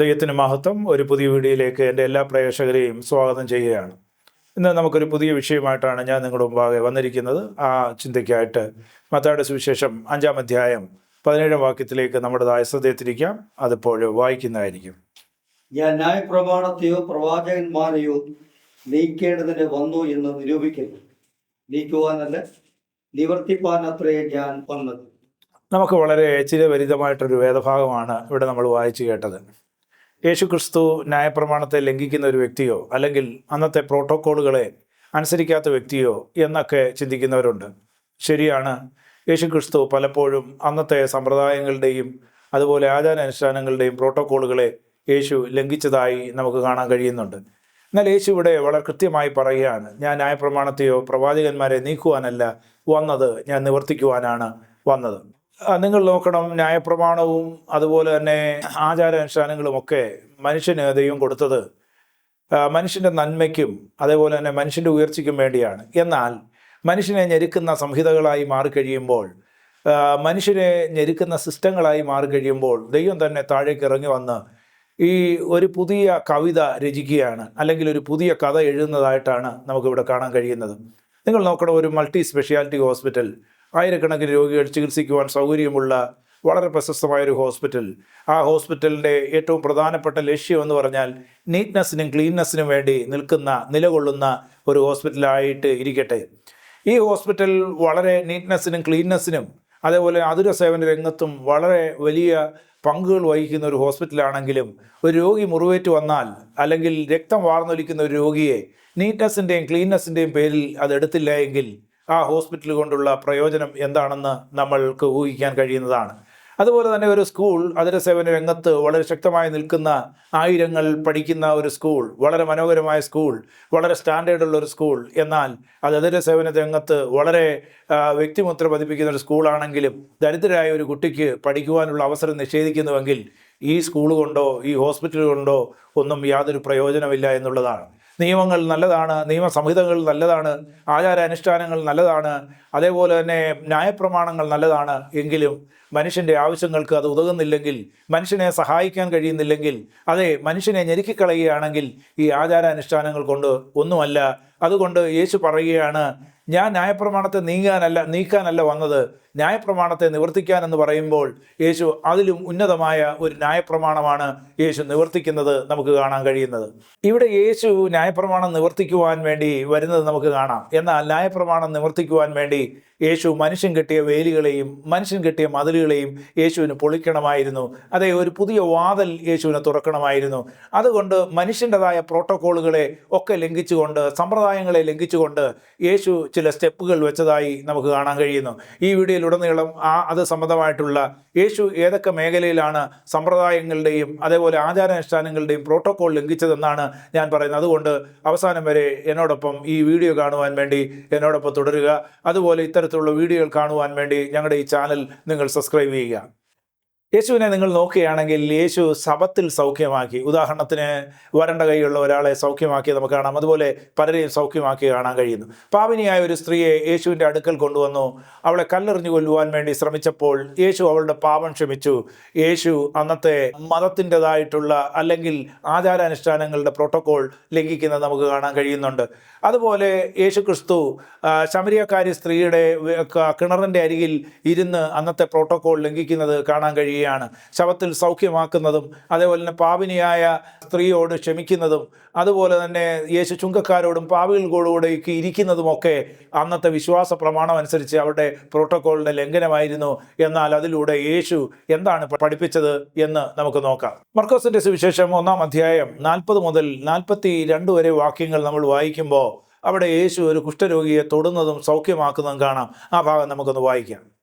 ദൈവത്തിന് മഹത്വം ഒരു പുതിയ വീഡിയോയിലേക്ക് എന്റെ എല്ലാ പ്രേക്ഷകരെയും സ്വാഗതം ചെയ്യുകയാണ്. ഇന്ന് നമുക്കൊരു പുതിയ വിഷയമായിട്ടാണ് ഞാൻ നിങ്ങളുടെ മുമ്പാകെ വന്നിരിക്കുന്നത്. ആ ചിന്തയ്ക്കായിട്ട് മത്തായുടെ സുവിശേഷം അഞ്ചാം അധ്യായം പതിനേഴാം വാക്യത്തിലേക്ക് നമ്മുടേതായ ശ്രദ്ധയത്തിരിക്കാം. അതിപ്പോൾ വായിക്കുന്നതായിരിക്കും. ഞാൻ ന്യായപ്രമാണത്തെയോ പ്രവാചകന്മാരെയോ നീക്കേണ്ടതിന് വന്നു എന്ന് നിരൂപിക്കുന്നു നീക്കുവാനല്ല നിവർത്തിപ്പാൻ അത്രയേ ഞാൻ വന്നത്. നമുക്ക് വളരെ ചിരപരിതമായിട്ടൊരു വേദഭാഗമാണ് ഇവിടെ നമ്മൾ വായിച്ചു കേട്ടത്. യേശു ക്രിസ്തു ന്യായപ്രമാണത്തെ ലംഘിക്കുന്ന ഒരു വ്യക്തിയോ അല്ലെങ്കിൽ അന്നത്തെ പ്രോട്ടോക്കോളുകളെ അനുസരിക്കാത്ത വ്യക്തിയോ എന്നൊക്കെ ചിന്തിക്കുന്നവരുണ്ട്. ശരിയാണ് യേശുക്രിസ്തു പലപ്പോഴും അന്നത്തെ സമ്പ്രദായങ്ങളുടെയും അതുപോലെ ആചാരാനുഷ്ഠാനങ്ങളുടെയും പ്രോട്ടോക്കോളുകളെ യേശു ലംഘിച്ചതായി നമുക്ക് കാണാൻ കഴിയുന്നുണ്ട്. എന്നാൽ യേശു ഇവിടെ വളരെ കൃത്യമായി പറയുകയാണ് ഞാൻ ന്യായപ്രമാണത്തെയോ പ്രവാചകന്മാരെ നീക്കുവാനല്ല വന്നത് ഞാൻ നിവർത്തിക്കുവാനാണ് വന്നത്. നിങ്ങൾ നോക്കണം ന്യായപ്രമാണവും അതുപോലെ തന്നെ ആചാരാനുഷ്ഠാനങ്ങളും ഒക്കെ മനുഷ്യന് ദൈവം കൊടുത്തത്. മനുഷ്യന്റെ നന്മയ്ക്കും അതേപോലെ തന്നെ മനുഷ്യന്റെ ഉയർച്ചയ്ക്കും വേണ്ടിയാണ്. എന്നാൽ മനുഷ്യനെ ഞെരുക്കുന്ന സംഹിതകളായി മാറിക്കഴിയുമ്പോൾ മനുഷ്യനെ ഞെരുക്കുന്ന സിസ്റ്റങ്ങളായി മാറിക്കഴിയുമ്പോൾ ദൈവം തന്നെ താഴേക്ക് ഇറങ്ങി വന്ന് ഈ ഒരു പുതിയ കവിത രചിക്കുകയാണ്. അല്ലെങ്കിൽ ഒരു പുതിയ കഥ എഴുതുന്നതായിട്ടാണ് നമുക്കിവിടെ കാണാൻ കഴിയുന്നത്. നിങ്ങൾ നോക്കണം ഒരു മൾട്ടി സ്പെഷ്യാലിറ്റി ഹോസ്പിറ്റൽ ആയിരക്കണക്കിന് രോഗികൾ ചികിത്സിക്കുവാൻ സൗകര്യമുള്ള വളരെ പ്രശസ്തമായ ഒരു ഹോസ്പിറ്റൽ. ആ ഹോസ്പിറ്റലിന്റെ ഏറ്റവും പ്രധാനപ്പെട്ട ലക്ഷ്യം എന്ന് പറഞ്ഞാൽ നീറ്റ്നെസ്സിനും ക്ലീൻനെസ്സിനും വേണ്ടി നിൽക്കുന്ന നിലകൊള്ളുന്ന ഒരു ഹോസ്പിറ്റലായിട്ട് ഇരിക്കട്ടെ. ഈ ഹോസ്പിറ്റൽ വളരെ നീറ്റ്നെസ്സിനും ക്ലീൻനെസ്സിനും അതേപോലെ അതിര സേവന രംഗത്തും വളരെ വലിയ പങ്കുകൾ വഹിക്കുന്ന ഒരു ഹോസ്പിറ്റലാണെങ്കിലും ഒരു രോഗി മുറിവേറ്റ് വന്നാൽ അല്ലെങ്കിൽ രക്തം വാർന്നൊലിക്കുന്ന ഒരു രോഗിയെ നീറ്റ്നെസ്സിന്റെയും ക്ലീൻനെസ്സിന്റെയും പേരിൽ അത് എടുത്തില്ല എങ്കിൽ ആ ഹോസ്പിറ്റൽ കൊണ്ടുള്ള പ്രയോജനം എന്താണെന്ന് നമ്മൾക്ക് ഊഹിക്കാൻ കഴിയുന്നതാണ്. അതുപോലെ തന്നെ ഒരു സ്കൂൾ അതിര സേവന രംഗത്ത് വളരെ ശക്തമായി നിൽക്കുന്ന ആയിരങ്ങൾ പഠിക്കുന്ന ഒരു സ്കൂൾ വളരെ മനോഹരമായ സ്കൂൾ വളരെ സ്റ്റാൻഡേർഡുള്ള ഒരു സ്കൂൾ എന്നാൽ അത് അതിര സേവന രംഗത്ത് വളരെ വ്യക്തിമുദ്ര പതിപ്പിക്കുന്ന ഒരു സ്കൂളാണെങ്കിലും ദരിദ്രരായ ഒരു കുട്ടിക്ക് പഠിക്കുവാനുള്ള അവസരം നിഷേധിക്കുന്നുവെങ്കിൽ ഈ സ്കൂൾ കൊണ്ടോ ഈ ഹോസ്പിറ്റൽ കൊണ്ടോ ഒന്നും യാതൊരു പ്രയോജനമില്ല എന്നുള്ളതാണ്. നിയമങ്ങൾ നല്ലതാണ് നിയമസംഹിതകൾ നല്ലതാണ് ആചാരാനുഷ്ഠാനങ്ങൾ നല്ലതാണ് അതേപോലെ തന്നെ ന്യായപ്രമാണങ്ങൾ നല്ലതാണ് എങ്കിലും മനുഷ്യന്റെ ആവശ്യങ്ങൾക്ക് അത് ഉതകുന്നില്ലെങ്കിൽ മനുഷ്യനെ സഹായിക്കാൻ കഴിയുന്നില്ലെങ്കിൽ അതെ മനുഷ്യനെ ഞെരുക്കിക്കളയുകയാണെങ്കിൽ ഈ ആചാരാനുഷ്ഠാനങ്ങൾ കൊണ്ട് ഒന്നുമല്ല. അതുകൊണ്ട് യേശു പറയുകയാണ് ഞാൻ ന്യായപ്രമാണത്തെ നീങ്ങാനല്ല നീക്കാനല്ല വന്നത്. ന്യായപ്രമാണത്തെ നിവർത്തിക്കാൻ എന്ന് പറയുമ്പോൾ യേശു അതിലും ഉന്നതമായ ഒരു ന്യായപ്രമാണമാണ് യേശു നിവർത്തിക്കുന്നത് നമുക്ക് കാണാൻ കഴിയുന്നത്. ഇവിടെ യേശു ന്യായപ്രമാണം നിവർത്തിക്കുവാൻ വേണ്ടി വരുന്നത് നമുക്ക് കാണാം. എന്നാൽ ന്യായപ്രമാണം നിവർത്തിക്കുവാൻ വേണ്ടി യേശു മനുഷ്യൻ കെട്ടിയ വേലികളെയും മനുഷ്യൻ കെട്ടിയ മതിലുകളെയും യേശുവിന് പൊളിക്കണമായിരുന്നു. അതേ ഒരു പുതിയ വാതൽ യേശുവിനെ തുറക്കണമായിരുന്നു. അതുകൊണ്ട് മനുഷ്യന്റെതായ പ്രോട്ടോക്കോളുകളെ ഒക്കെ ലംഘിച്ചുകൊണ്ട് സമ്പ്രദായങ്ങളെ ലംഘിച്ചുകൊണ്ട് യേശു ചില സ്റ്റെപ്പുകൾ വെച്ചതായി നമുക്ക് കാണാൻ കഴിയുന്നു. ഈ വീഡിയോയിലുടനീളം ആ അത് സംബന്ധമായിട്ടുള്ള യേശു ഏതൊക്കെ മേഖലയിലാണ് സമ്പ്രദായങ്ങളുടെയും അതേപോലെ ആചാരാനുഷ്ഠാനങ്ങളുടെയും പ്രോട്ടോകോൾ ലംഘിച്ചതെന്നാണ് ഞാൻ പറയുന്നത്. അതുകൊണ്ട് അവസാനം വരെ എന്നോടൊപ്പം ഈ വീഡിയോ കാണുവാൻ വേണ്ടി എന്നോടൊപ്പം തുടരുക. അതുപോലെ ഇത്തരത്തിലുള്ള വീഡിയോകൾ കാണുവാൻ വേണ്ടി ഞങ്ങളുടെ ഈ ചാനൽ നിങ്ങൾ സബ്സ്ക്രൈബ് ചെയ്യുക. യേശുവിനെ നിങ്ങൾ നോക്കുകയാണെങ്കിൽ യേശു ശബത്തിൽ സൗഖ്യമാക്കി. ഉദാഹരണത്തിന് വരണ്ട കൈയുള്ള ഒരാളെ സൗഖ്യമാക്കി നമുക്ക് കാണാം. അതുപോലെ പലരെയും സൗഖ്യമാക്കി കാണാൻ കഴിയുന്നു. പാപിനിയായ ഒരു സ്ത്രീയെ യേശുവിന്റെ അടുക്കൽ കൊണ്ടുവന്നു. അവളെ കല്ലെറിഞ്ഞു കൊല്ലുവാൻ വേണ്ടി ശ്രമിച്ചപ്പോൾ യേശു അവളുടെ പാപം ക്ഷമിച്ചു. യേശു അന്നത്തെ മതത്തിന്റെതായിട്ടുള്ള അല്ലെങ്കിൽ ആചാരാനുഷ്ഠാനങ്ങളുടെ പ്രോട്ടോകോൾ ലംഘിക്കുന്നത് നമുക്ക് കാണാൻ കഴിയുന്നുണ്ട്. അതുപോലെ യേശു ക്രിസ്തു ശമരിയക്കാരി സ്ത്രീയുടെ കിണറിന്റെ അരികിൽ ഇരുന്ന് അന്നത്തെ പ്രോട്ടോകോൾ ലംഘിക്കുന്നത് കാണാൻ കഴിയുകയാണ് ശവത്തിൽ സൗഖ്യമാക്കുന്നതും അതേപോലെ തന്നെ പാപിനിയായ സ്ത്രീയോട് ക്ഷമിക്കുന്നതും അതുപോലെ തന്നെ യേശു ചുങ്കക്കാരോടും പാപികളോടുകൂടെ ഇരിക്കുന്നതുമൊക്കെ അന്നത്തെ വിശ്വാസ പ്രമാണം അനുസരിച്ച് അവരുടെ പ്രോട്ടോകോളിന്റെ ലംഘനമായിരുന്നു. എന്നാൽ അതിലൂടെ യേശു എന്താണ് പഠിപ്പിച്ചത് എന്ന് നമുക്ക് നോക്കാം. മർക്കോസിന്റെ സുവിശേഷം ഒന്നാം അധ്യായം നാൽപ്പത് മുതൽ നാൽപ്പത്തി രണ്ട് വരെ വാക്യങ്ങൾ നമ്മൾ വായിക്കുമ്പോൾ അവിടെ യേശു ഒരു കുഷ്ഠരോഗിയെ തൊടുന്നതും സൗഖ്യമാക്കുന്നതും കാണാം. ആ ഭാഗം നമുക്കൊന്ന് വായിക്കാം.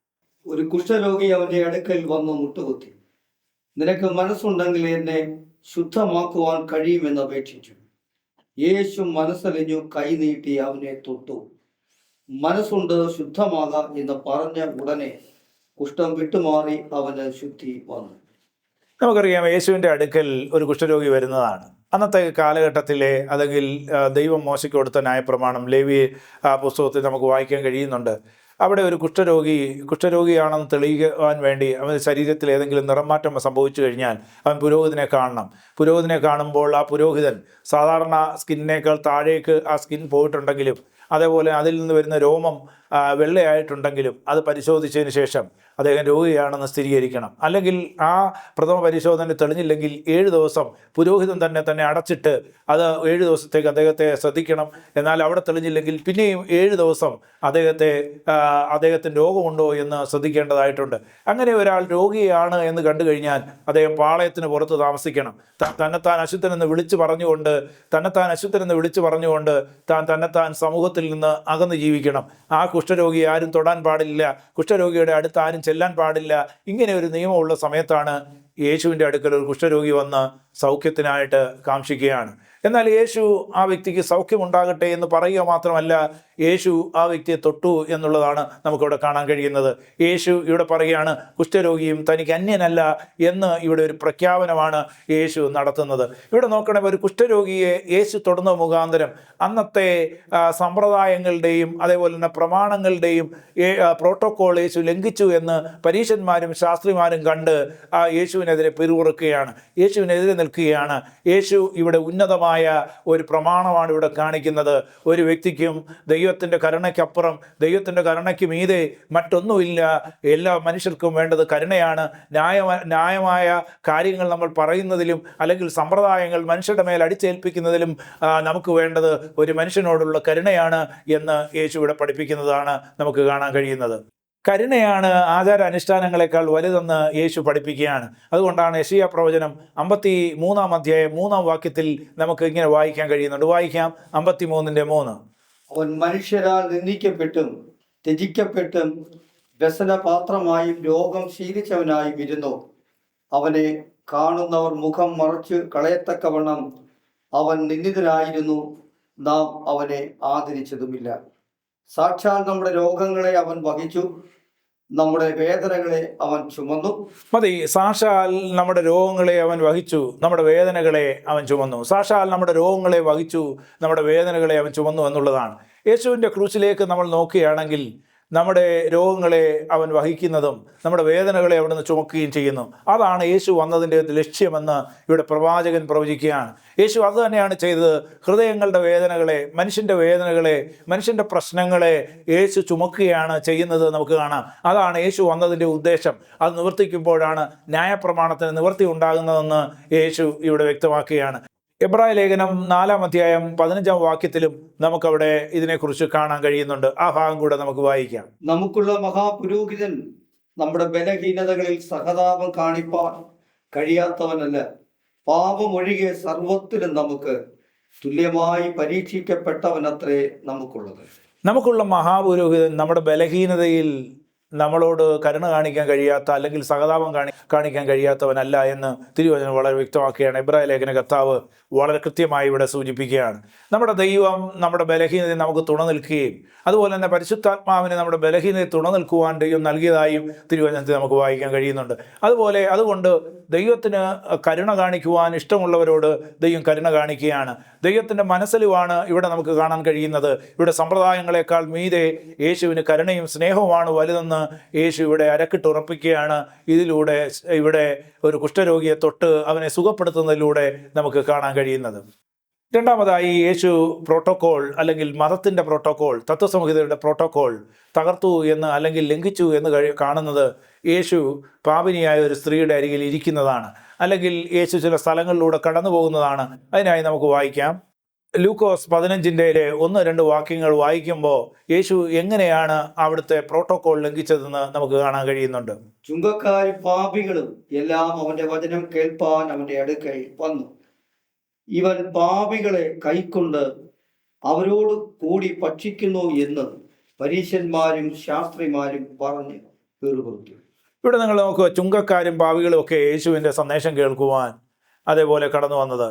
ഒരു കുഷ്ഠരോഗി അവന്റെ അടുക്കൽ വന്ന് മുട്ടുകുത്തി. നിനക്ക് മനസ്സുണ്ടെങ്കിൽ എന്നെ ശുദ്ധമാക്കുവാൻ കഴിയുമെന്ന് അപേക്ഷിച്ചു. യേശു മനസ്സലിഞ്ഞു കൈനീട്ടി അവനെ തൊട്ടു. മനസ്സുണ്ട് ശുദ്ധമാകാം എന്ന് പറഞ്ഞ ഉടനെ കുഷ്ഠം വിട്ടുമാറി അവന് ശുദ്ധി വന്നു. നമുക്കറിയാം യേശുവിന്റെ അടുക്കൽ ഒരു കുഷ്ഠരോഗി വരുന്നതാണ്. അന്നത്തെ കാലഘട്ടത്തിലെ അല്ലെങ്കിൽ ദൈവം മോശയ്ക്ക് കൊടുത്ത ന്യായപ്രമാണം ലേവി പുസ്തകത്തിൽ നമുക്ക് വായിക്കാൻ കഴിയുന്നുണ്ട്. അവിടെ ഒരു കുഷ്ഠരോഗി കുഷ്ഠരോഗിയാണെന്ന് തെളിയിക്കുവാൻ വേണ്ടി അവൻ ശരീരത്തിൽ ഏതെങ്കിലും നിറമാറ്റം സംഭവിച്ചു കഴിഞ്ഞാൽ അവൻ പുരോഹിതനെ കാണണം. പുരോഹിതനെ കാണുമ്പോൾ ആ പുരോഹിതൻ സാധാരണ സ്കിന്നിനേക്കാൾ താഴേക്ക് ആ സ്കിൻ പോയിട്ടുണ്ടെങ്കിലും അതേപോലെ അതിൽ നിന്ന് വരുന്ന രോമം വെള്ളയായിട്ടുണ്ടെങ്കിലും അത് പരിശോധിച്ചതിന് ശേഷം അദ്ദേഹം രോഗിയാണെന്ന് സ്ഥിരീകരിക്കണം. അല്ലെങ്കിൽ ആ പ്രഥമ പരിശോധന തെളിഞ്ഞില്ലെങ്കിൽ ഏഴ് ദിവസം പുരോഹിതൻ തന്നെ തന്നെ അടച്ചിട്ട് അത് ഏഴ് ദിവസത്തേക്ക് അദ്ദേഹത്തെ ശ്രദ്ധിക്കണം. എന്നാൽ അവിടെ തെളിഞ്ഞില്ലെങ്കിൽ പിന്നെയും ഏഴ് ദിവസം അദ്ദേഹത്തെ അദ്ദേഹത്തിന് രോഗമുണ്ടോ എന്ന് ശ്രദ്ധിക്കേണ്ടതായിട്ടുണ്ട്. അങ്ങനെ ഒരാൾ രോഗിയാണ് എന്ന് കണ്ടു കഴിഞ്ഞാൽ അദ്ദേഹം പാളയത്തിന് പുറത്ത് താമസിക്കണം. തന്നെത്താൻ അശുദ്ധനെന്ന് വിളിച്ചു പറഞ്ഞുകൊണ്ട് തന്നെത്താൻ അശുദ്ധനെന്ന് വിളിച്ചു പറഞ്ഞുകൊണ്ട് താൻ തന്നെത്താൻ സമൂഹത്തിൽ നിന്ന് അകന്ന് ജീവിക്കണം. ആ കുഷ്ഠരോഗി ആരും തൊടാൻ പാടില്ല കുഷ്ഠരോഗിയുടെ അടുത്ത് ആരും ചെല്ലാൻ പാടില്ല. ഇങ്ങനെ ഒരു നിയമമുള്ള സമയത്താണ് യേശുവിന്റെ അടുക്കൽ ഒരു കുഷ്ഠരോഗി വന്ന് സൗഖ്യത്തിനായിട്ട് കാക്ഷിക്കുകയാണ്. എന്നാൽ യേശു ആ വ്യക്തിക്ക് സൗഖ്യമുണ്ടാകട്ടെ എന്ന് പറയുക മാത്രമല്ല യേശു ആ വ്യക്തിയെ തൊട്ടു എന്നുള്ളതാണ് നമുക്കിവിടെ കാണാൻ കഴിയുന്നത്. യേശു ഇവിടെ പറയുകയാണ് കുഷ്ഠരോഗിയും തനിക്ക് അന്യനല്ല എന്ന് ഇവിടെ ഒരു പ്രഖ്യാപനമാണ് യേശു നടത്തുന്നത്. ഇവിടെ നോക്കണേ ഒരു കുഷ്ഠരോഗിയെ യേശു തൊടുന്ന മുഖാന്തരം അന്നത്തെ സമ്പ്രദായങ്ങളുടെയും അതേപോലെ തന്നെ പ്രമാണങ്ങളുടെയും പ്രോട്ടോക്കോൾ യേശു ലംഘിച്ചു എന്ന് പരീശന്മാരും ശാസ്ത്രിമാരും കണ്ട് ആ യേശുവിനെതിരെ പിറുകുറുക്കുകയാണ്. യേശുവിനെതിരെ നിൽക്കുകയാണ്. യേശു ഇവിടെ ഉന്നതമായ ഒരു പ്രമാണമാണ് ഇവിടെ കാണിക്കുന്നത്. ഒരു വ്യക്തിക്കും ദൈവത്തിന്റെ കരുണയ്ക്കപ്പുറം ദൈവത്തിന്റെ കരുണയ്ക്ക് മീതെ മറ്റൊന്നുമില്ല. എല്ലാ മനുഷ്യർക്കും വേണ്ടത് കരുണയാണ്. ന്യായ ന്യായമായ കാര്യങ്ങൾ നമ്മൾ പറയുന്നതിലും അല്ലെങ്കിൽ സമ്പ്രദായങ്ങൾ മനുഷ്യരുടെ മേൽ അടിച്ചേൽപ്പിക്കുന്നതിലും നമുക്ക് വേണ്ടത് ഒരു മനുഷ്യനോടുള്ള കരുണയാണ് എന്ന് യേശു ഇവിടെ പഠിപ്പിക്കുന്നതാണ് നമുക്ക് കാണാൻ കഴിയുന്നത്. കരുണയാണ് ആചാര അനുഷ്ഠാനങ്ങളെക്കാൾ വലുതെന്ന് യേശു പഠിപ്പിക്കുകയാണ്. അതുകൊണ്ടാണ് യശിയ പ്രവചനം അമ്പത്തി മൂന്നാം അധ്യായം മൂന്നാം വാക്യത്തിൽ നമുക്ക് ഇങ്ങനെ വായിക്കാൻ കഴിയുന്നുണ്ട്. വായിക്കാം അമ്പത്തി മൂന്നിന്റെ മൂന്ന്. അവൻ മനുഷ്യരാൽ നിന്ദിക്കപ്പെട്ടും ത്യജിക്കപ്പെട്ടും വ്യസനപാത്രമായും രോഗം ശീലിച്ചവനായും ഇരുന്നു. അവനെ കാണുന്നവർ മുഖം മറച്ച് കളയത്തക്കവണ്ണം അവൻ നിന്ദിതനായിരുന്നു. നാം അവനെ ആദരിച്ചതുമില്ല. സാക്ഷാൽ നമ്മുടെ രോഗങ്ങളെ അവൻ വഹിച്ചു. നമ്മുടെ വേദനകളെ അവൻ ചുമന്നു. മതി സാക്ഷാൽ നമ്മുടെ രോഗങ്ങളെ അവൻ വഹിച്ചു നമ്മുടെ വേദനകളെ അവൻ ചുമന്നു. സാക്ഷാൽ നമ്മുടെ രോഗങ്ങളെ വഹിച്ചു നമ്മുടെ വേദനകളെ അവൻ ചുമന്നു എന്നുള്ളതാണ്. യേശുവിന്റെ ക്രൂശിലേക്ക് നമ്മൾ നോക്കുകയാണെങ്കിൽ നമ്മുടെ രോഗങ്ങളെ അവൻ വഹിക്കുന്നതും നമ്മുടെ വേദനകളെ അവിടുന്ന് ചുമക്കുകയും ചെയ്യുന്നു. അതാണ് യേശു വന്നതിന്റെ ലക്ഷ്യമെന്ന് ഇവിടെ പ്രവാചകൻ പ്രവചിക്കുകയാണ്. യേശു അത് തന്നെയാണ് ചെയ്തത്. ഹൃദയങ്ങളുടെ വേദനകളെ മനുഷ്യന്റെ വേദനകളെ മനുഷ്യന്റെ പ്രശ്നങ്ങളെ യേശു ചുമക്കുകയാണ് ചെയ്യുന്നത് നമുക്ക് കാണാം. അതാണ് യേശു വന്നതിന്റെ ഉദ്ദേശം. അത് നിവർത്തിക്കുമ്പോഴാണ് ന്യായപ്രമാണത്തിന് നിവർത്തി ഉണ്ടാകുന്നതെന്ന് യേശു ഇവിടെ വ്യക്തമാക്കുകയാണ്. എബ്രായ ലേഖനം നാലാം അധ്യായം പതിനഞ്ചാം വാക്യത്തിലും നമുക്കവിടെ ഇതിനെക്കുറിച്ച് കാണാൻ കഴിയുന്നുണ്ട്. ആ ഭാഗം കൂടെ നമുക്ക് വായിക്കാം. നമുക്കുള്ള മഹാപുരോഹിതൻ നമ്മുടെ ബലഹീനതകളിൽ സഹതാപം കാണിപ്പാൻ കഴിയാത്തവനല്ല. പാപമൊഴികെ സർവത്തിലും നമുക്ക് തുല്യമായി പരീക്ഷിക്കപ്പെട്ടവനത്രേ നമുക്കുള്ളത്. നമുക്കുള്ള മഹാപുരോഹിതൻ നമ്മുടെ ബലഹീനതയിൽ നമ്മളോട് കരുണ കാണിക്കാൻ കഴിയാത്ത അല്ലെങ്കിൽ സഹതാപം കാണി കാണിക്കാൻ കഴിയാത്തവനല്ല എന്ന് തിരുവചനം വളരെ വ്യക്തമാക്കുകയാണ്. ഇബ്രാഹിം ലേഖന കർത്താവ് വളരെ കൃത്യമായി ഇവിടെ സൂചിപ്പിക്കുകയാണ്. നമ്മുടെ ദൈവം നമ്മുടെ ബലഹീനതയെ നമുക്ക് തുണ നിൽക്കുകയും അതുപോലെ തന്നെ പരിശുദ്ധാത്മാവിനെ നമ്മുടെ ബലഹീനതയെ തുണ നിൽക്കുവാൻ ദൈവം നൽകിയതായും തിരുവചനത്തിൽ നമുക്ക് വായിക്കാൻ കഴിയുന്നുണ്ട്. അതുപോലെ അതുകൊണ്ട് ദൈവത്തിന് കരുണ കാണിക്കുവാൻ ഇഷ്ടമുള്ളവരോട് ദൈവം കരുണ കാണിക്കുകയാണ്. ദൈവത്തിന്റെ മനസ്സിലുമാണ് ഇവിടെ നമുക്ക് കാണാൻ കഴിയുന്നത്. ഇവിടെ സമ്പ്രദായങ്ങളെക്കാൾ മീതെ യേശുവിന് കരുണയും സ്നേഹവുമാണ് വലുതെന്ന് യേശു ഇവിടെ അരക്കിട്ടുറപ്പിക്കുകയാണ്. ഇതിലൂടെ ഇവിടെ ഒരു കുഷ്ഠരോഗിയെ തൊട്ട് അവനെ സുഖപ്പെടുത്തുന്നതിലൂടെ നമുക്ക് കാണാൻ കഴിയുന്നത്. രണ്ടാമതായി യേശു പ്രോട്ടോകോൾ അല്ലെങ്കിൽ മതത്തിന്റെ പ്രോട്ടോകോൾ തത്വസംഹിതയുടെ പ്രോട്ടോകോൾ തകർത്തു എന്ന് അല്ലെങ്കിൽ ലംഘിച്ചു എന്ന് കഴി കാണുന്നത് യേശു പാപിനിയായ ഒരു സ്ത്രീയുടെ അരികിൽ ഇരിക്കുന്നതാണ്. അല്ലെങ്കിൽ യേശു ചില സ്ഥലങ്ങളിലൂടെ കടന്നു പോകുന്നതാണ്. അതിനായി നമുക്ക് വായിക്കാം. ലൂക്കോസ് പതിനഞ്ചിന്റെ ഒന്ന് രണ്ട് വാക്യങ്ങൾ വായിക്കുമ്പോൾ യേശു എങ്ങനെയാണ് അവിടുത്തെ പ്രോട്ടോകോൾ ലംഘിച്ചതെന്ന് നമുക്ക് കാണാൻ കഴിയുന്നുണ്ട്. ചുങ്കക്കാരും പാപികളും എല്ലാം അവന്റെ വചനം കേൾപ്പാൻ അവന്റെ അടുക്കൽ വന്നു. ഇവൻ പാപികളെ കൈക്കൊണ്ട് അവരോട് കൂടി ഭക്ഷിക്കുന്നു എന്ന് പരീശന്മാരും ശാസ്ത്രിമാരും പറഞ്ഞ് തീർപ്പെടുത്തി ഇവിടെ നിങ്ങൾ നോക്കുക ചുങ്കക്കാരും പാവികളും ഒക്കെ യേശുവിന്റെ സന്ദേശം കേൾക്കുവാൻ അതേപോലെ കടന്നു വന്നത്.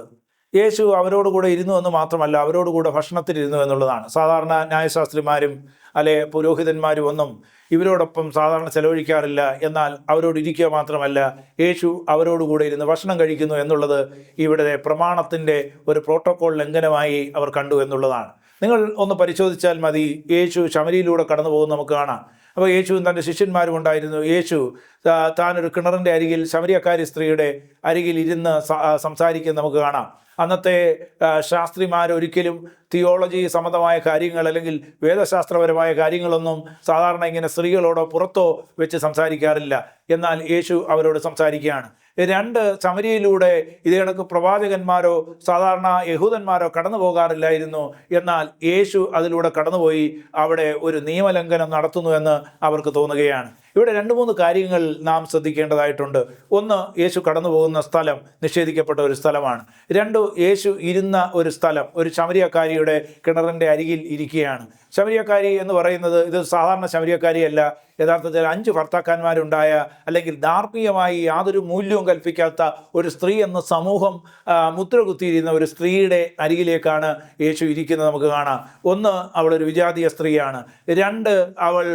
യേശു അവരോടുകൂടെ ഇരുന്നു എന്ന് മാത്രമല്ല അവരോടുകൂടെ ഭക്ഷണത്തിലിരുന്നു എന്നുള്ളതാണ്. സാധാരണ ന്യായശാസ്ത്രിമാരും അല്ലെ പുരോഹിതന്മാരും ഒന്നും ഇവരോടൊപ്പം സാധാരണ ചെലവഴിക്കാറില്ല. എന്നാൽ അവരോട് ഇരിക്കുക മാത്രമല്ല യേശു അവരോടുകൂടെ ഇരുന്ന് ഭക്ഷണം കഴിക്കുന്നു എന്നുള്ളത് ഇവിടെ പ്രമാണത്തിന്റെ ഒരു പ്രോട്ടോകോൾ ലംഘനമായി അവർ കണ്ടു എന്നുള്ളതാണ്. നിങ്ങൾ ഒന്ന് പരിശോധിച്ചാൽ മതി യേശു ശമരിയിലൂടെ കടന്നു പോകുന്ന നമുക്ക് കാണാം. അപ്പോൾ യേശുവും തന്റെ ശിഷ്യന്മാരും ഉണ്ടായിരുന്നു. യേശു താനൊരു കിണറിന്റെ അരികിൽ ശബരിയക്കാരി സ്ത്രീയുടെ അരികിൽ ഇരുന്ന് സംസാരിക്കുന്ന സംസാരിക്കുന്നത് നമുക്ക് കാണാം. അന്നത്തെ ശാസ്ത്രിമാരൊരിക്കലും തിയോളജി സംബന്ധമായ കാര്യങ്ങൾ അല്ലെങ്കിൽ വേദശാസ്ത്രപരമായ കാര്യങ്ങളൊന്നും സാധാരണ ഇങ്ങനെ സ്ത്രീകളോടോ പുറത്തോ വെച്ച് സംസാരിക്കാറില്ല. എന്നാൽ യേശു അവരോട് സംസാരിക്കുകയാണ്. രണ്ട് സമരിയിലൂടെ ഇത് പ്രവാചകന്മാരോ സാധാരണ യഹൂദന്മാരോ കടന്നു പോകാറില്ലായിരുന്നു. എന്നാൽ യേശു അതിലൂടെ കടന്നുപോയി അവിടെ ഒരു നിയമലംഘനം നടത്തുന്നു എന്ന് അവർക്ക് തോന്നുകയാണ്. ഇവിടെ രണ്ട് മൂന്ന് കാര്യങ്ങൾ നാം ശ്രദ്ധിക്കേണ്ടതായിട്ടുണ്ട്. ഒന്ന് യേശു കടന്നു പോകുന്ന സ്ഥലം നിഷേധിക്കപ്പെട്ട ഒരു സ്ഥലമാണ്. രണ്ട് യേശു ഇരുന്ന ഒരു സ്ഥലം ഒരു ശമരിയക്കാരിയുടെ കിണറിന്റെ അരികിൽ ഇരിക്കുകയാണ്. ശമരിയക്കാരി എന്ന് പറയുന്നത് ഇത് സാധാരണ ശമരിയക്കാരിയല്ല യഥാർത്ഥത്തിൽ അഞ്ച് ഭർത്താക്കന്മാരുണ്ടായ അല്ലെങ്കിൽ ധാർമ്മികമായി യാതൊരു മൂല്യവും കൽപ്പിക്കാത്ത ഒരു സ്ത്രീ എന്ന സമൂഹം ആ, മുദ്ര കുത്തിയിരിക്കുന്ന ഒരു സ്ത്രീയുടെ അരികിലേക്കാണ് യേശു ഇരിക്കുന്നത് നമുക്ക് കാണാം. ഒന്ന് അവൾ ഒരു വിജാതീയ സ്ത്രീയാണ്. രണ്ട് അവൾ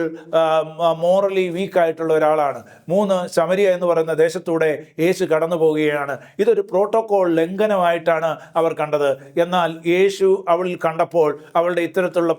മോറലി വീക്കായിട്ടുള്ള ഒരാളാണ്. മൂന്ന് ശമരിയ എന്ന് പറയുന്ന ദേശത്തൂടെ യേശു കടന്നു പോവുകയാണ്. ഇതൊരു പ്രോട്ടോകോൾ ലംഘനമായിട്ടാണ് അവർ കണ്ടത്. എന്നാൽ യേശു അവളിൽ കണ്ടപ്പോൾ അവളുടെ ഇത്തരത്തിലുള്ള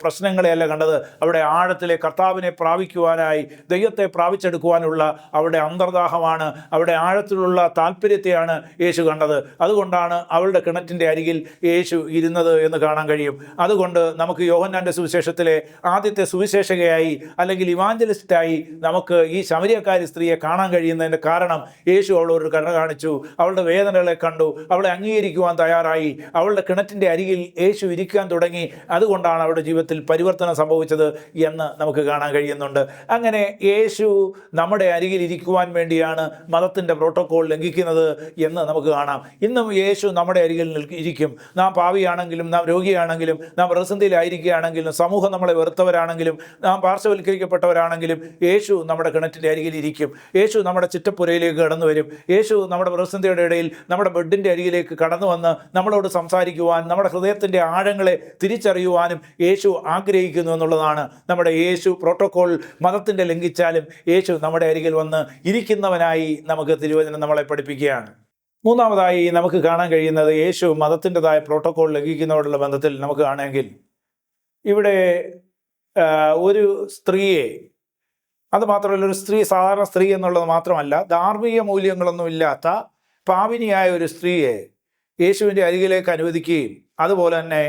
പ്രശ്നങ്ങളെയല്ല കണ്ടത്. അവിടെ ആഴത്തിലെ കർത്താവിനെ പ്രാപിക്കുവാനായി ദൈവത്തെ പ്രാപിച്ചെടുക്കുവാനുള്ള അവിടെ അന്തർദാഹമാണ് അവിടെ ആഴത്തിലുള്ള താല്പര്യത്തെയാണ് യേശു കണ്ടത്. അതുകൊണ്ടാണ് അവളുടെ കിണറ്റിന്റെ അരികിൽ യേശു ഇരുന്നത് എന്ന് കാണാൻ കഴിയും. അതുകൊണ്ട് നമുക്ക് യോഹന്നാന്റെ സുവിശേഷത്തിലെ ആദ്യത്തെ സുവിശേഷകയായി അല്ലെങ്കിൽ ഇവാഞ്ചലിസ്റ്റായി നമുക്ക് ഈ ശമരിയക്കാരി സ്ത്രീയെ കാണാൻ കഴിയുന്നതിന്റെ കാരണം യേശു അവളൊരു കണ്ണ കാണിച്ചു. അവളുടെ വേദനകളെ കണ്ടു. അവളെ അംഗീകരിക്കുവാൻ തയ്യാറായി. അവളുടെ കിണറ്റിന്റെ അരികിൽ യേശു ഇരിക്കാൻ തുടങ്ങി. അതുകൊണ്ടാണ് അവളുടെ ജീവിതത്തിൽ പരിവർത്തനം സംഭവിച്ചത് എന്ന് നമുക്ക് കാണാൻ കഴിയുന്നുണ്ട്. അങ്ങനെ യേശു നമ്മുടെ അരികിൽ ഇരിക്കുവാൻ വേണ്ടിയാണ് മതത്തിന്റെ പ്രോട്ടോകോൾ ലംഘിക്കുന്നത് എന്ന് നമുക്ക് കാണാം. ഇന്നും യേശു നമ്മുടെ അരികിൽ ഇരിക്കും. നാം പാവിയാണെങ്കിലും നാം രോഗിയാണെങ്കിലും നാം പ്രതിസന്ധിയിലായിരിക്കുകയാണെങ്കിലും സമൂഹം നമ്മളെ വെറുത്തവരാണെങ്കിലും നാം പാർശ്വവൽക്കരിക്കപ്പെട്ടവരാണെങ്കിലും യേശു നമ്മുടെ കിണറ്റിന്റെ അരികിൽ ഇരിക്കും. യേശു നമ്മുടെ ചിറ്റപ്പുരയിലേക്ക് കടന്നു വരും. യേശു നമ്മുടെ പ്രതിസന്ധിയുടെ ഇടയിൽ നമ്മുടെ ബെഡിന്റെ അരികിലേക്ക് കടന്നു വന്ന് നമ്മളോട് സംസാരിക്കുവാൻ നമ്മുടെ ഹൃദയത്തിന്റെ ആഴങ്ങളെ തിരിച്ചറിയുവാനും യേശു ആഗ്രഹിക്കുന്നു എന്നുള്ളതാണ് നമ്മുടെ യേശു പ്രോട്ടോകോൾ മതത്തിന്റെ ലംഘിച്ചാലും യേശു നമ്മുടെ അരികിൽ വന്ന് ഇരിക്കുന്നവനായി നമുക്ക് തിരുവചനം നമ്മളെ പഠിപ്പിക്കുകയാണ്. മൂന്നാമതായി നമുക്ക് കാണാൻ കഴിയുന്നത് യേശു മതത്തിന്റെതായ പ്രോട്ടോകോൾ ലംഘിക്കുന്നവരുള്ള ബന്ധത്തിൽ നമുക്ക് കാണുമെങ്കിൽ ഇവിടെ ഒരു സ്ത്രീയെ അത് മാത്രമല്ല ഒരു സ്ത്രീ സാധാരണ സ്ത്രീ എന്നുള്ളത് മാത്രമല്ല ധാർമ്മിക മൂല്യങ്ങളൊന്നും ഇല്ലാത്ത പാവിനിയായ ഒരു സ്ത്രീയെ യേശുവിന്റെ അരികിലേക്ക് അനുവദിക്കുകയും അതുപോലെ തന്നെ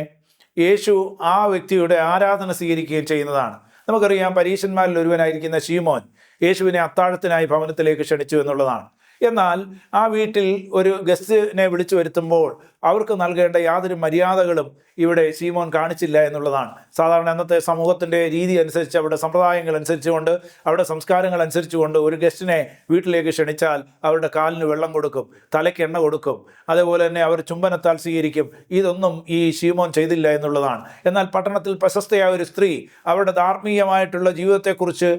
യേശു ആ വ്യക്തിയുടെ ആരാധന സ്വീകരിക്കുകയും ചെയ്യുന്നതാണ്. നമുക്കറിയാം പരീശന്മാരിൽ ഒരുവനായിരിക്കുന്ന ഷീമോൻ യേശുവിനെ അത്താഴത്തിനായി ഭവനത്തിലേക്ക് ക്ഷണിച്ചു എന്നുള്ളതാണ്. എന്നാൽ ആ വീട്ടിൽ ഒരു ഗസ്റ്റിനെ വിളിച്ചു വരുത്തുമ്പോൾ അവർക്ക് നൽകേണ്ട യാതൊരു മര്യാദകളും ഇവിടെ ശീമോൻ കാണിച്ചില്ല എന്നുള്ളതാണ്. സാധാരണ അന്നത്തെ സമൂഹത്തിന്റെ രീതി അനുസരിച്ച് അവിടെ സമ്പ്രദായങ്ങൾ അനുസരിച്ചുകൊണ്ട് അവിടെ സംസ്കാരങ്ങൾ അനുസരിച്ചുകൊണ്ട് ഒരു ഗസ്റ്റിനെ വീട്ടിലേക്ക് ക്ഷണിച്ചാൽ അവരുടെ കാലിന് വെള്ളം കൊടുക്കും തലയ്ക്ക് എണ്ണ കൊടുക്കും. അതേപോലെ തന്നെ അവർ ചുംബനത്താൽ സ്വീകരിക്കും. ഇതൊന്നും ഈ ശീമോൻ ചെയ്തില്ല എന്നുള്ളതാണ്. എന്നാൽ പട്ടണത്തിൽ പ്രശസ്തയായ ഒരു സ്ത്രീ അവരുടെ ധാർമ്മികമായിട്ടുള്ള ജീവിതത്തെക്കുറിച്ച്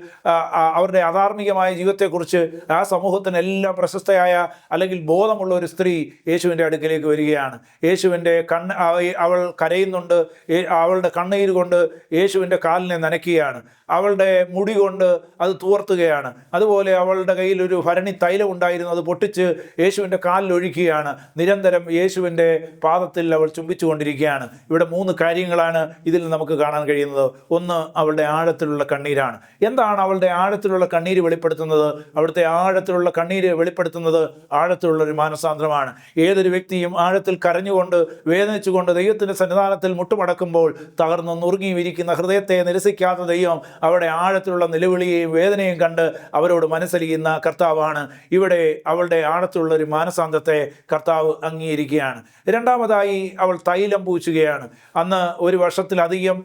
അവരുടെ അധാർമികമായ ജീവിതത്തെക്കുറിച്ച് ആ സമൂഹത്തിനെല്ലാം പ്രശസ്തയായ അല്ലെങ്കിൽ ബോധമുള്ള ഒരു സ്ത്രീ യേശുവിന്റെ അടുക്കിലേക്ക് വരികയാണ്. യേശുവിന്റെ കണ്ണ് അവൾ കരയുന്നുണ്ട്. അവളുടെ കണ്ണീര് കൊണ്ട് യേശുവിന്റെ കാലിനെ നനയ്ക്കുകയാണ്. അവളുടെ മുടി കൊണ്ട് അത് തൂർത്തുകയാണ്. അതുപോലെ അവളുടെ കയ്യിൽ ഒരു ഭരണി തൈലം ഉണ്ടായിരുന്നു. അത് പൊട്ടിച്ച് യേശുവിന്റെ കാലിൽ ഒഴിക്കുകയാണ് നിരന്തരം യേശുവിന്റെ പാദത്തിൽ അവൾ ചുംബിച്ചുകൊണ്ടിരിക്കുകയാണ്. ഇവിടെ മൂന്ന് കാര്യങ്ങളാണ് ഇതിൽ നമുക്ക് കാണാൻ കഴിയുന്നത്. ഒന്ന് അവളുടെ ആഴത്തിലുള്ള കണ്ണീരാണ്. എന്താണ് അവളുടെ ആഴത്തിലുള്ള കണ്ണീര് വെളിപ്പെടുത്തുന്നത്? അവിടുത്തെ ആഴത്തിലുള്ള കണ്ണീര് വെളിപ്പെടുത്തുന്നത് ആഴത്തിലുള്ള ഒരു മാനസാന്തരമാണ്. ഏതൊരു വ്യക്തിയും ആഴത്തിൽ കരഞ്ഞുകൊണ്ട് വേദനിച്ചുകൊണ്ട് ദൈവത്തിന്റെ സന്നിധാനത്തിൽ മുട്ടുമടക്കുമ്പോൾ തകർന്നു നുറുങ്ങി ഇരിക്കുന്ന ഹൃദയത്തെ നിരസിക്കാത്ത ദൈവം അവിടെ ആഴത്തിലുള്ള നിലവിളിയെയും വേദനയും കണ്ട് അവരോട് മനസ്സലിയുന്ന കർത്താവാണ്. ഇവിടെ അവളുടെ ആഴത്തിലുള്ള ഒരു മാനസാന്തത്തെ കർത്താവ് അംഗീകരിക്കുകയാണ്. രണ്ടാമതായി അവൾ തൈലം പൂച്ചുകയാണ് അന്ന് ഒരു വർഷത്തിലധികം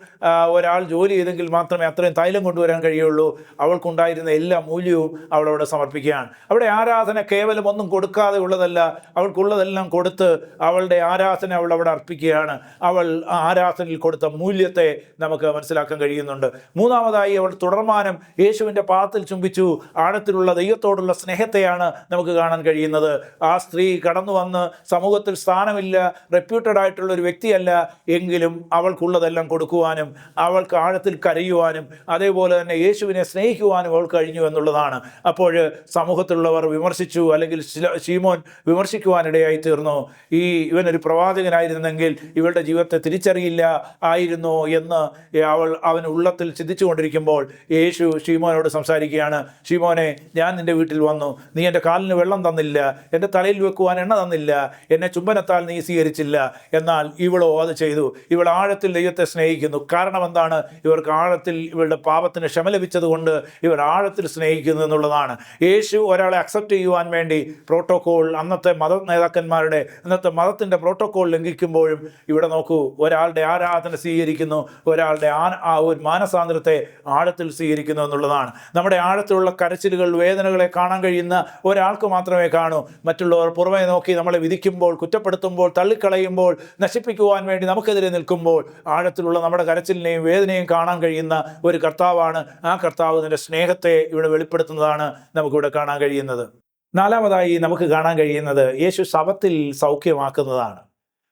ഒരാൾ ജോലി ചെയ്തെങ്കിൽ മാത്രമേ അത്രയും തൈലം കൊണ്ടുവരാൻ കഴിയുള്ളൂ. അവൾക്കുണ്ടായിരുന്ന എല്ലാ മൂല്യവും അവൾ അവിടെ സമർപ്പിക്കുകയാണ്. അവിടെ ആരാധന കേവലം ഒന്നും കൊടുക്കാതെ ഉള്ളതല്ല അവൾക്കുള്ളതെല്ലാം കൊടുത്ത് അവളുടെ ആരാധന അവൾ അവിടെ അർപ്പിക്കുകയാണ്. അവൾ ആരാധനയിൽ കൊടുത്ത മൂല്യത്തെ നമുക്ക് മനസ്സിലാക്കാൻ കഴിയുന്നുണ്ട്. മൂന്നാമതായി അവൾ തുടർമാനം യേശുവിന്റെ പാദത്തിൽ ചുംബിച്ചു. ആഴത്തിലുള്ള ദൈവത്തോടുള്ള സ്നേഹത്തെയാണ് നമുക്ക് കാണാൻ കഴിയുന്നത്. ആ സ്ത്രീ കടന്നു വന്ന് സമൂഹത്തിൽ സ്ഥാനമില്ല റെപ്യൂട്ടഡ് ആയിട്ടുള്ള ഒരു വ്യക്തിയല്ല. എങ്കിലും അവൾക്കുള്ളതെല്ലാം കൊടുക്കുവാനും അവൾക്ക് ആഴത്തിൽ കരയുവാനും അതേപോലെ തന്നെ യേശുവിനെ സ്നേഹിക്കുവാനും അവൾ കഴിഞ്ഞു എന്നുള്ളതാണ്. അപ്പോൾ സമൂഹത്തിലുള്ളവർ വിമർശിച്ചു അല്ലെങ്കിൽ ശീമോൻ വിമർശിക്കുവാനിടയായി തീർന്നു. ഈ ഇവനൊരു പ്രവാചകനായിരുന്നെങ്കിൽ ഇവളുടെ ജീവിതത്തെ തിരിച്ചറിയില്ല ആയിരുന്നു എന്ന് അവൾ അവൻ ഉള്ളത്തിൽ ചിന്തിച്ചുകൊണ്ടിരിക്കുമ്പോൾ യേശു ഷീമോനോട് സംസാരിക്കുകയാണ് ഷീമോനെ ഞാൻ നിന്റെ വീട്ടിൽ വന്നു. നീ എന്റെ കാലിന് വെള്ളം തന്നില്ല. എന്റെ തലയിൽ വെക്കുവാൻ എണ്ണ തന്നില്ല. എന്നെ ചുംബനത്താൽ നീ സ്വീകരിച്ചില്ല. എന്നാൽ ഇവളോ അത് ചെയ്തു. ഇവൾ ആഴത്തിൽ ദൈവത്തെ സ്നേഹിക്കുന്നു. കാരണം എന്താണ്? ഇവർക്ക് ആഴത്തിൽ ഇവളുടെ പാപത്തിന് ക്ഷമ ലഭിച്ചതുകൊണ്ട് ഇവർ ആഴത്തിൽ സ്നേഹിക്കുന്നു എന്നുള്ളതാണ്. യേശു ഒരാളെ അക്സെപ്റ്റ് ചെയ്യുവാൻ വേണ്ടി പ്രോട്ടോകോൾ അന്നത്തെ മത നേതാക്കന്മാരുടെ അന്നത്തെ മതത്തിന്റെ പ്രോട്ടോകോൾ ലംഘിക്കുമ്പോഴും ഇവിടെ നോക്കൂ ഒരാളുടെ ആരാധന സ്വീകരിക്കുന്നു ഒരാളുടെ ആ ഒരു മാനസാന്തരത്തെ ആഴത്തിൽ സ്വീകരിക്കുന്നു എന്നുള്ളതാണ്. നമ്മുടെ ആഴത്തിലുള്ള കരച്ചിലുകൾ വേദനകളെ കാണാൻ കഴിയുന്ന ഒരാൾക്ക് മാത്രമേ കാണൂ. മറ്റുള്ളവർ പുറമേ നോക്കി നമ്മളെ വിധിക്കുമ്പോൾ കുറ്റപ്പെടുത്തുമ്പോൾ തള്ളിക്കളയുമ്പോൾ നശിപ്പിക്കുവാൻ വേണ്ടി നമുക്കെതിരെ നിൽക്കുമ്പോൾ ആഴത്തിലുള്ള നമ്മുടെ കരച്ചിലിനെയും വേദനയും കാണാൻ കഴിയുന്ന ഒരു കർത്താവാണ്. ആ കർത്താവ് തന്റെ സ്നേഹത്തെ ഇവിടെ വെളിപ്പെടുത്തുന്നതാണ് നമുക്കിവിടെ കാണാൻ കഴിയുന്നത്. നാലാമതായി നമുക്ക് കാണാൻ കഴിയുന്നത് യേശു ശവത്തിൽ സൗഖ്യമാക്കുന്നതാണ്.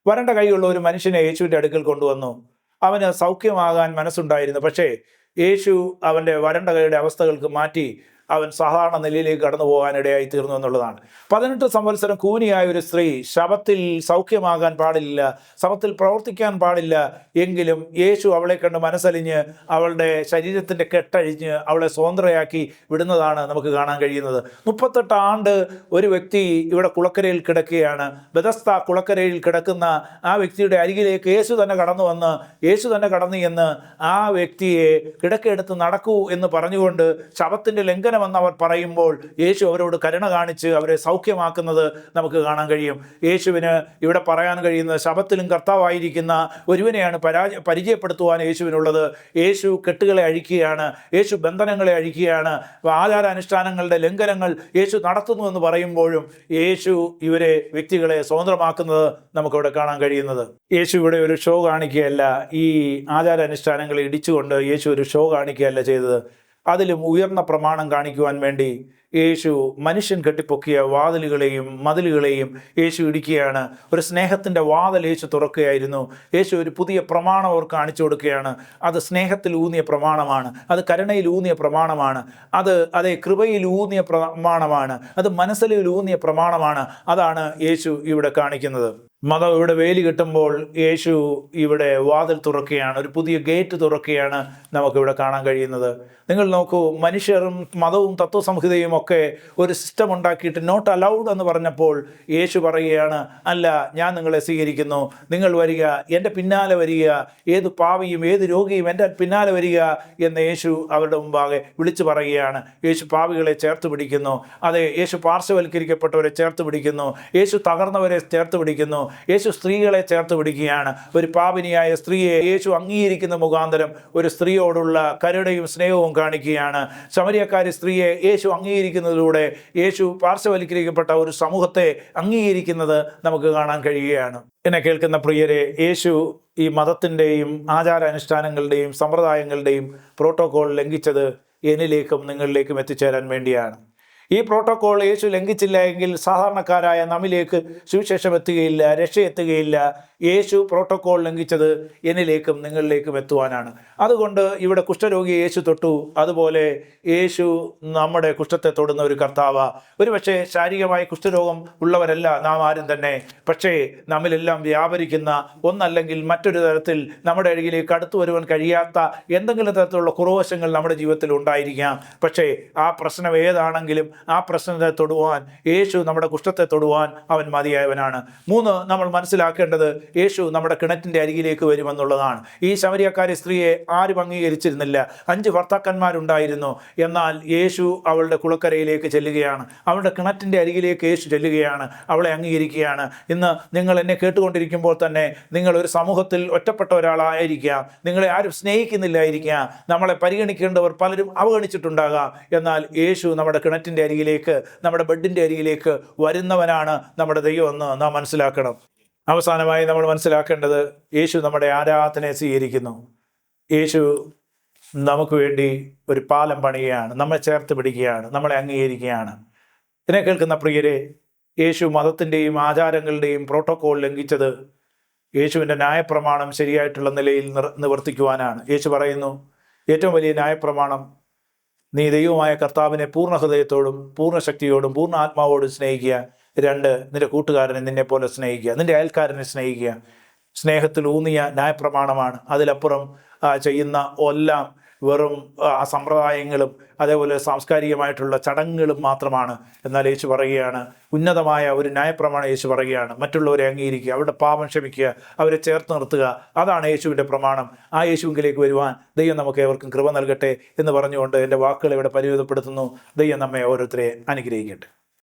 വരണ്ട കൈയുള്ള ഒരു മനുഷ്യനെ യേശുവിന്റെ അടുക്കൽ കൊണ്ടുവന്നു. അവന് സൗഖ്യമാകാൻ മനസ്സുണ്ടായിരുന്നു. പക്ഷേ യേശു അവന്റെ വരണ്ട കൈയുടെ അവസ്ഥകൾക്ക് മാറ്റി അവൻ സാധാരണ നിലയിലേക്ക് കടന്നു പോകാനിടയായി തീർന്നു എന്നുള്ളതാണ്. പതിനെട്ട് സംവത്സരം കൂനിയായ ഒരു സ്ത്രീ ശവത്തിൽ സൗഖ്യമാകാൻ പാടില്ല ശവത്തിൽ പ്രവർത്തിക്കാൻ പാടില്ല എങ്കിലും യേശു അവളെ കണ്ട് മനസ്സലിഞ്ഞ് അവളുടെ ശരീരത്തിന്റെ കെട്ടഴിഞ്ഞ് അവളെ സ്വതന്ത്രയാക്കി വിടുന്നതാണ് നമുക്ക് കാണാൻ കഴിയുന്നത്. മുപ്പത്തെട്ട് ആണ്ട് ഒരു വ്യക്തി ഇവിടെ കുളക്കരയിൽ കിടക്കുകയാണ്. ബദസ്ത കുളക്കരയിൽ കിടക്കുന്ന ആ വ്യക്തിയുടെ അരികിലേക്ക് യേശു തന്നെ കടന്നു വന്ന് യേശു തന്നെ കടന്നു എന്ന് ആ വ്യക്തിയെ കിടക്കെടുത്ത് നടക്കൂ എന്ന് പറഞ്ഞുകൊണ്ട് ശവത്തിന്റെ ലംഘനമെന്ന് അവർ പറയുമ്പോൾ യേശു അവരോട് കരുണ കാണിച്ച് അവരെ സൗഖ്യമാക്കുന്നത് നമുക്ക് കാണാൻ കഴിയും. യേശുവിന് ഇവിടെ പറയാൻ കഴിയുന്ന ശബത്തിലും കർത്താവായിരിക്കുന്ന ഒരുവനെയാണ് പരാജ പരിചയപ്പെടുത്തുവാൻ യേശുവിനുള്ളത്. യേശു കെട്ടുകളെ അഴിക്കുകയാണ് യേശു ബന്ധനങ്ങളെ അഴിക്കുകയാണ് ആചാരാനുഷ്ഠാനങ്ങളുടെ ലംഘനങ്ങൾ യേശു നടത്തുന്നു എന്ന് പറയുമ്പോഴും യേശു ഇവരെ വ്യക്തികളെ സ്വതന്ത്രമാക്കുന്നത് നമുക്കിവിടെ കാണാൻ കഴിയുന്നത്. യേശു ഇവിടെ ഒരു ഷോ കാണിക്കുകയല്ല ഈ ആചാരാനുഷ്ഠാനങ്ങളെ ഇടിച്ചുകൊണ്ട് യേശു ഒരു ഷോ കാണിക്കുകയല്ല ചെയ്തത്. അതിലും ഉയർന്ന പ്രമാണം കാണിക്കുവാൻ വേണ്ടി യേശു മനുഷ്യൻ കെട്ടിപ്പൊക്കിയ വാതിലുകളെയും മതിലുകളെയും യേശു ഇടിക്കുകയാണ്. ഒരു സ്നേഹത്തിന്റെ വാതിൽ യേശു തുറക്കുകയായിരുന്നു. യേശു ഒരു പുതിയ പ്രമാണം അവർ കാണിച്ചു കൊടുക്കുകയാണ്. അത് സ്നേഹത്തിൽ ഊന്നിയ പ്രമാണമാണ്. അത് കരുണയിൽ ഊന്നിയ പ്രമാണമാണ്. അത് അതെ കൃപയിൽ ഊന്നിയ പ്രമാണമാണ്. അത് മനസ്സിൽ ഊന്നിയ പ്രമാണമാണ്. അതാണ് യേശു ഇവിടെ കാണിക്കുന്നത്. മതം ഇവിടെ വേലി കിട്ടുമ്പോൾ യേശു ഇവിടെ വാതിൽ തുറക്കുകയാണ്. ഒരു പുതിയ ഗേറ്റ് തുറക്കുകയാണ് നമുക്കിവിടെ കാണാൻ കഴിയുന്നത്. നിങ്ങൾ നോക്കൂ മനുഷ്യരും മതവും തത്വസംഹിതയും ഒക്കെ ഒരു സിസ്റ്റം ഉണ്ടാക്കിയിട്ട് നോട്ട് അലൗഡ് എന്ന് പറഞ്ഞപ്പോൾ യേശു പറയുകയാണ് അല്ല ഞാൻ നിങ്ങളെ സ്വീകരിക്കുന്നു. നിങ്ങൾ വരിക എന്റെ പിന്നാലെ വരിക. ഏത് പാവിയും ഏത് രോഗിയും എന്റെ പിന്നാലെ വരിക എന്ന് യേശു അവരുടെ മുമ്പാകെ വിളിച്ചു പറയുകയാണ്. യേശു പാവികളെ ചേർത്ത് പിടിക്കുന്നു. അതെ യേശു പാർശ്വവൽക്കരിക്കപ്പെട്ടവരെ ചേർത്ത് പിടിക്കുന്നു. യേശു തകർന്നവരെ ചേർത്ത് പിടിക്കുന്നു. യേശു സ്ത്രീകളെ ചേർത്ത് പിടിക്കുകയാണ്. ഒരു പാപിനിയായ സ്ത്രീയെ യേശു അംഗീകരിക്കുന്ന മുഖാന്തരം ഒരു സ്ത്രീയോടുള്ള കരുണയും സ്നേഹവും കാണിക്കുകയാണ്. സമരിയക്കാരി സ്ത്രീയെ യേശു അംഗീകരിക്കുന്നതിലൂടെ യേശു പാർശ്വവൽക്കരിക്കപ്പെട്ട ഒരു സമൂഹത്തെ അംഗീകരിക്കുന്നത് നമുക്ക് കാണാൻ കഴിയുകയാണ്. എന്നെ കേൾക്കുന്ന പ്രിയരെ യേശു ഈ മതത്തിന്റെയും ആചാരാനുഷ്ഠാനങ്ങളുടെയും സമ്പ്രദായങ്ങളുടെയും പ്രോട്ടോകോൾ ലംഘിച്ചത് എന്നിലേക്കും നിങ്ങളിലേക്കും എത്തിച്ചേരാൻ വേണ്ടിയാണ്. ഈ പ്രോട്ടോകോൾ യേശു ലംഘിച്ചില്ല എങ്കിൽ സാധാരണക്കാരായ നമ്മിലേക്ക് സുവിശേഷം എത്തുകയില്ല രക്ഷ എത്തുകയില്ല യേശു പ്രോട്ടോകോൾ ലംഘിച്ചത് എന്നിലേക്കും നിങ്ങളിലേക്കും എത്തുവാനാണ്. അതുകൊണ്ട് ഇവിടെ കുഷ്ഠരോഗിയെ യേശു തൊട്ടു. അതുപോലെ യേശു നമ്മുടെ കുഷ്ഠത്തെ തൊടുന്ന ഒരു കർത്താവ. ഒരുപക്ഷെ ശാരീരികമായി കുഷ്ഠരോഗം ഉള്ളവരല്ല നാം ആരും തന്നെ. പക്ഷേ നമ്മിലെല്ലാം വ്യാപരിക്കുന്ന ഒന്നല്ലെങ്കിൽ മറ്റൊരു തരത്തിൽ നമ്മുടെ അരികിലേക്ക് അടുത്തു വരുവാൻ കഴിയാത്ത എന്തെങ്കിലും തരത്തിലുള്ള കുറവശങ്ങൾ നമ്മുടെ ജീവിതത്തിൽ ഉണ്ടായിരിക്കാം. പക്ഷേ ആ പ്രശ്നം ഏതാണെങ്കിലും ആ പ്രശ്നത്തെ തൊടുവാൻ യേശു നമ്മുടെ കുഷ്ഠത്തെ തൊടുവാൻ അവൻ മതിയായവനാണ്. മൂന്ന് നമ്മൾ മനസ്സിലാക്കേണ്ടത് യേശു നമ്മുടെ കിണറ്റിന്റെ അരികിലേക്ക് വരുമെന്നുള്ളതാണ്. ഈ ശമരിയക്കാരി സ്ത്രീയെ ആരും അംഗീകരിച്ചിരുന്നില്ല. അഞ്ച് ഭർത്താക്കന്മാരുണ്ടായിരുന്നു. എന്നാൽ യേശു അവളുടെ കുളക്കരയിലേക്ക് ചെല്ലുകയാണ്. അവളുടെ കിണറ്റിന്റെ അരികിലേക്ക് യേശു ചെല്ലുകയാണ്. അവളെ അംഗീകരിക്കുകയാണ്. ഇന്ന് നിങ്ങൾ എന്നെ കേട്ടുകൊണ്ടിരിക്കുമ്പോൾ തന്നെ നിങ്ങൾ ഒരു സമൂഹത്തിൽ ഒറ്റപ്പെട്ട ഒരാളായിരിക്കാം നിങ്ങളെ ആരും സ്നേഹിക്കുന്നില്ലായിരിക്കാം നമ്മളെ പരിഗണിക്കേണ്ടവർ പലരും അവഗണിച്ചിട്ടുണ്ടാകാം. എന്നാൽ യേശു നമ്മുടെ കിണറ്റിന്റെ അരികിലേക്ക് നമ്മുടെ ബെഡിന്റെ അരികിലേക്ക് വരുന്നവനാണ് നമ്മുടെ ദൈവം എന്ന് നാം മനസ്സിലാക്കണം. അവസാനമായി നമ്മൾ മനസ്സിലാക്കേണ്ടത് യേശു നമ്മുടെ ആരാധനയെ സ്വീകരിക്കുന്നു. യേശു നമുക്ക് വേണ്ടി ഒരു പാലം പണിയുകയാണ് നമ്മളെ ചേർത്ത് പിടിക്കുകയാണ് നമ്മളെ അംഗീകരിക്കുകയാണ്. എന്നെ കേൾക്കുന്ന പ്രിയരെ യേശു മതത്തിന്റെയും ആചാരങ്ങളുടെയും പ്രോട്ടോകോൾ ലംഘിച്ചത് യേശുവിന്റെ ന്യായപ്രമാണം ശരിയായിട്ടുള്ള നിലയിൽ നിവർത്തിക്കുവാനാണ്. യേശു പറയുന്നു ഏറ്റവും വലിയ ന്യായപ്രമാണം നീ ദൈവമായ കർത്താവിനെ പൂർണ ഹൃദയത്തോടും പൂർണ ശക്തിയോടും പൂർണ ആത്മാവോടും സ്നേഹിക്കുക. രണ്ട് നിന്റെ കൂട്ടുകാരനെ നിന്നെ പോലെ സ്നേഹിക്കുക നിന്റെ അയൽക്കാരനെ സ്നേഹിക്കുക. സ്നേഹത്തിൽ ഊന്നിയ ന്യായപ്രമാണമാണ്. അതിലപ്പുറം ചെയ്യുന്ന എല്ലാം വെറും ആ, സമ്പ്രദായങ്ങളും അതേപോലെ സാംസ്കാരികമായിട്ടുള്ള ചടങ്ങുകളും മാത്രമാണ്. എന്നാൽ യേശു പറയുകയാണ് ഉന്നതമായ ഒരു ന്യായപ്രമാണം യേശു പറയുകയാണ്. മറ്റുള്ളവരെ അംഗീകരിക്കുക അവരുടെ പാപം ക്ഷമിക്കുക അവരെ ചേർത്ത് നിർത്തുക. അതാണ് യേശുവിന്റെ പ്രമാണം. ആ യേശുവിലേക്ക് വരുവാൻ ദൈവം നമുക്ക് ഏവർക്കും കൃപ നൽകട്ടെ എന്ന് പറഞ്ഞുകൊണ്ട് എന്റെ വാക്കുകൾ ഇവിടെ പരിമിതപ്പെടുത്തുന്നു. ദൈവം നമ്മെ ഓരോരുത്തരെ അനുഗ്രഹിക്കട്ടെ.